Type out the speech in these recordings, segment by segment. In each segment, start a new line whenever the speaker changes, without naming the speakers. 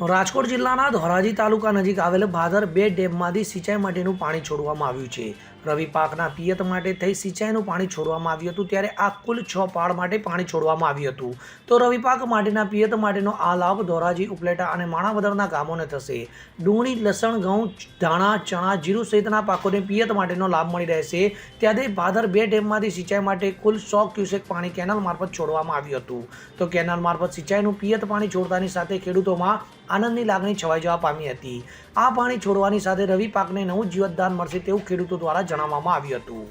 રાજકોટ જિલ્લાના ધોરાજી તાલુકા નજીક આવેલ ભાદર બે ડેમમાંથી સિંચાઈ માટેનું પાણી છોડવામાં આવ્યું છે. રવિ પાકના પિયત માટે થઈ સિંચાઈનું પાણી છોડવામાં આવ્યું હતું ત્યારે આ કુલ છ પાળ માટે પાણી છોડવામાં આવ્યું હતું. તો રવિ પાક માટેના પિયત માટેનો આ લાભ ધોરાજી, ઉપલેટા અને માણાવદરના ગામોને થશે. ડુંગળી, લસણ, ઘઉં, ધાણા, ચણા, જીરું સહિતના પાકોને પિયત માટેનો લાભ મળી રહેશે. ત્યારે ભાદર બે ડેમમાંથી સિંચાઈ માટે કુલ સો ક્યુસેક પાણી કેનાલ મારફત છોડવામાં આવ્યું હતું. તો કેનાલ મારફત સિંચાઈનું પિયત પાણી છોડતાની સાથે ખેડૂતોમાં આનંદની લાગણી છવાઈ જવા પામી હતી. આ પાણી છોડવાની સાથે રવિ પાકને નવું જીવતદાન મળશે તેવું ખેડૂતો દ્વારા જણાવવામાં આવ્યું હતું.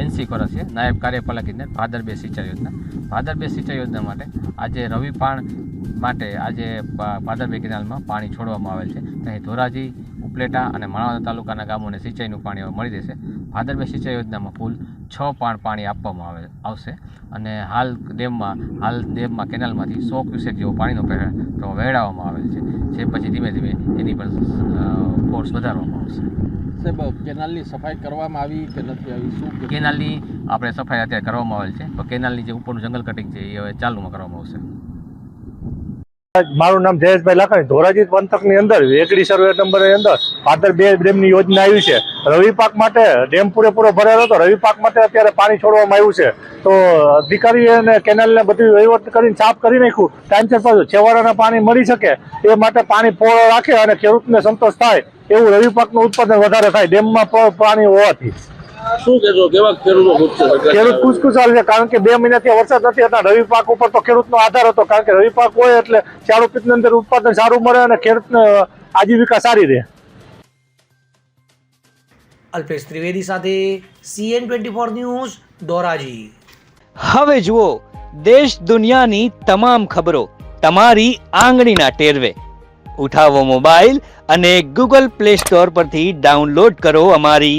એનસી કોરસ નાયબ કાર્યપાલક ઇજનેર ભાદર બે સિંચાઈ યોજના. ભાદર બે સિંચાઈ યોજના માટે આજે રવિ પાણ માટે આજે ભાદર બે કેનાલમાં પાણી છોડવામાં આવેલ છે. અહીં ધોરાજી ઉપલેટા અને માણાવદર તાલુકાના ગામોને સિંચાઈનું પાણી હવે મળી રહેશે ભાદરવે સિંચાઈ યોજનામાં કુલ છ પાણ પાણી આપવામાં આવે આવશે. અને હાલ ડેમમાં હાલ ડેમમાં કેનાલમાંથી સો ક્યુસેક જેવો પાણીનો પહેરો વહેડાવવામાં આવેલ છે. જે પછી ધીમે ધીમે એની પણ ફોર્સ વધારવામાં આવશે.
સાહેબ કેનાલની સફાઈ કરવામાં આવી કે નથી આવી? શું
કેનાલની આપણે સફાઈ અત્યારે કરવામાં આવેલ છે. કેનાલની જે ઉપરનું જંગલ કટિંગ છે એ હવે ચાલુમાં કરવામાં આવશે.
મારું નામ જયેશભાઈ લાખાણી. ધોરાજી પંથકની અંદર, વેકડી સર્વે નંબરની અંદર પાદર બે ડેમની યોજના આવી છે. રવિ પાક માટે ડેમ પૂરેપૂરો ભરેલો હતો. રવિ પાક માટે અત્યારે પાણી છોડવામાં આવ્યું છે. તો અધિકારી અને કેનાલને બધું વહીવટ કરીને, સાફ કરી નાખ્યું. ટાઈમસર પાછું. છેવાડાના પાણી મળી શકે એ માટે પાણી પોળો રાખે અને ખેડૂતને સંતોષ થાય એવું રવિ પાકનું ઉત્પાદન વધારે થાય. ડેમમાં પાણી હોવાથી.
શું કહેશો કેવા ખેડૂતો ખુશ છે?
ખેડૂત ખુશખુશાલ છે કારણ કે બે મહિનાથી વરસાદ નથી હતા રવિ પાક ઉપર તો ખેડૂતનો આધાર હતો કારણ કે રવિ પાક હોય એટલે ચાલુ પિત્તની અંદર ઉત્પાદન સારું મળે અને ખેડૂતને આજીવિકા સારી રહે.
અલ્પેશ ત્રિવેદી સાથે CN twenty four news Dhoraji.
હવે જુઓ દેશ દુનિયાની તમામ ખબરો તમારી આંગળીના ટેરવે. ઉઠાવો મોબાઈલ અને ગૂગલ પ્લે સ્ટોર પરથી ડાઉનલોડ કરો અમારી